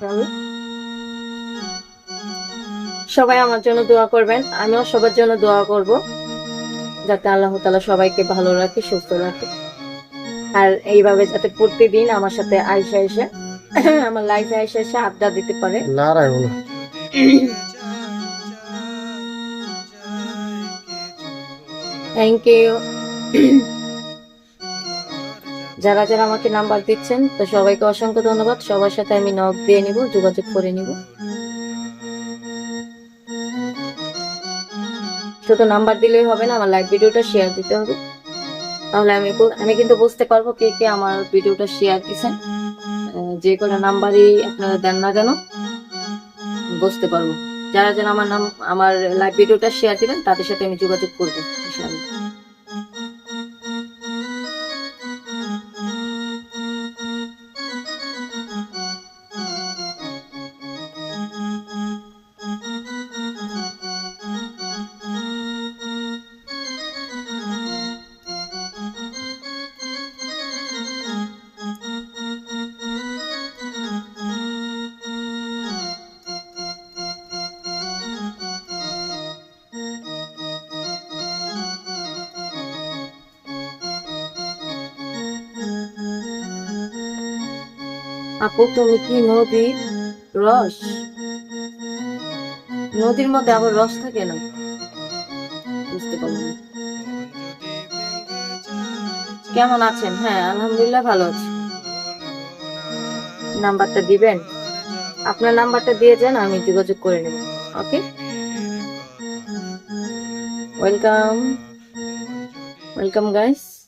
আপনারা সবাই আমার জন্য দোয়া করবেন আমিও সবার জন্য দোয়া করব যাতে আল্লাহ তালা সবাইকে ভালো রাখে সুস্থ রাখে। আর এইভাবে যাতে প্রতিদিন আমার সাথে আয়সা এসে আমার লাইফে আয়সা এসে আড্ডা দিতে পারে। না রাখব না থ্যাংক ইউ যারা যারা আমাকে নাম্বার দিচ্ছেন, তো সবাইকে অসংখ্য ধন্যবাদ। সবার সাথে আমি নক দিয়ে নিব, যোগাযোগ করে নিব। শুধু নাম্বার দিলেই হবে না, আমার লাইভ ভিডিওটা শেয়ার দিতে হবে। তাহলে আমি আমি কিন্তু বুঝতে পারব কে কে আমার ভিডিওটা শেয়ার দিচ্ছেন। যে কোনো নাম্বারই আপনারা দেন না কেন, বুঝতে পারব। যারা যারা আমার নাম আমার লাইভ ভিডিওটা শেয়ার দিবেন, তাদের সাথে আমি যোগাযোগ করব। আপু, তুমি কি নদীর রস? নদীর মধ্যে আবার রস থাকে না? বুঝতে পারলাম কেমন আছেন? হ্যাঁ আলহামদুলিল্লাহ ভালো আছি। নাম্বারটা দিবেন? আপনার নাম্বারটা দিয়ে যান, আমি যোগাযোগ করে নেব। ওকে? ওয়েলকাম। Welcome, guys.